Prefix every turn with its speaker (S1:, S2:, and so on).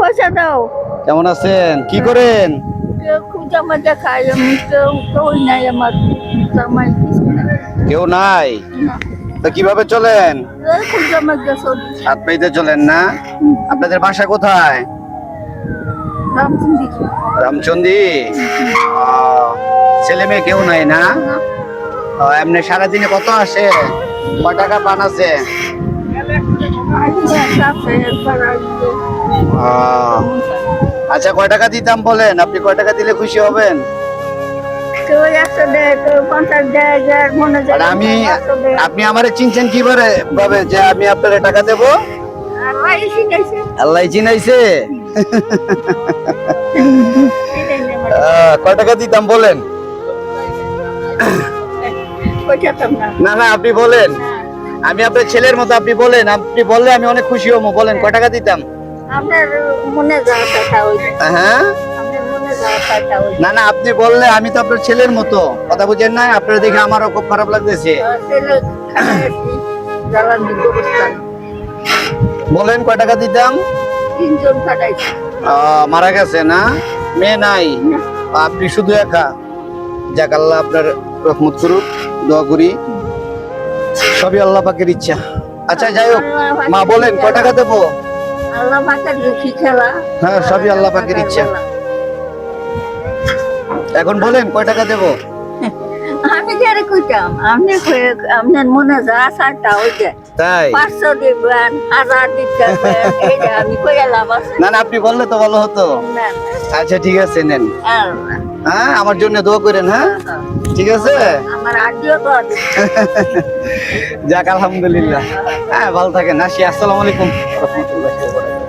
S1: পয়সা দাও
S2: কেমন আছেন? কি করেন?
S1: কেউ নাই।
S2: তো কীভাবে চলেন? হাত পাইতে চলেন না? আপনাদের বাসা কোথায়?
S1: রামচন্দ্রি।
S2: রামচন্দি ছেলে মেয়ে কেউ নাই না? এমনি সারাদিনে কত আসে? কয় টাকা পান আছে? আচ্ছা কয় টাকা দিতাম বলেন? আপনি কয় টাকা দিলে খুশি হবেন? আমি আপনি আমারে চিনছেন কীভাবে? ভাবে যে আমি আপনার টাকা দেব? আল্লাহ চিনাইছে। কয় টাকা দিতাম বলেন?
S1: না
S2: না, আপনি বলেন। আমি আপনার ছেলের মতো আপনি বলেন আপনি বললে আমি অনেক খুশি হব বলেন কয় টাকা দিতাম। হ্যাঁ। না না আপনি বললে আমি তো আপনার ছেলের মতো কথা বুঝেন না আপনার দেখে আমারও খুব খারাপ লাগতেছে। বলেন কয় টাকা দিতাম? মারা গেছে না? মেয়ে নাই? আপনি শুধু একা? যাক আল্লাহ আপনার রহমত করুক দোয়া করি। সবই আল্লাহ পাকের ইচ্ছা। আচ্ছা যাই হোক মা বলেন কয় টাকা দেবো
S1: আল্লাহ পাকের খেলা।
S2: হ্যাঁ সবই আল্লাহ পাকের ইচ্ছা। এখন বলেন কয় টাকা দেবো
S1: আমি যারে কইতাম আপনি আপনার মনে যা আসাটা ওই যে
S2: তাই?
S1: পাঁচশো দিবেন হাজার দিবেন এই আমি কইয়া লাভ আছে।
S2: না না আপনি বললে তো ভালো হতো। আচ্ছা ঠিক আছে নেন। হ্যাঁ আমার জন্য দোয়া করেন হ্যাঁ? ঠিক
S1: আছে?
S2: যাক আলহামদুলিল্লাহ। হ্যাঁ ভালো থাকেন। আসি আসসালামু আলাইকুম। রহমতুল্লাহ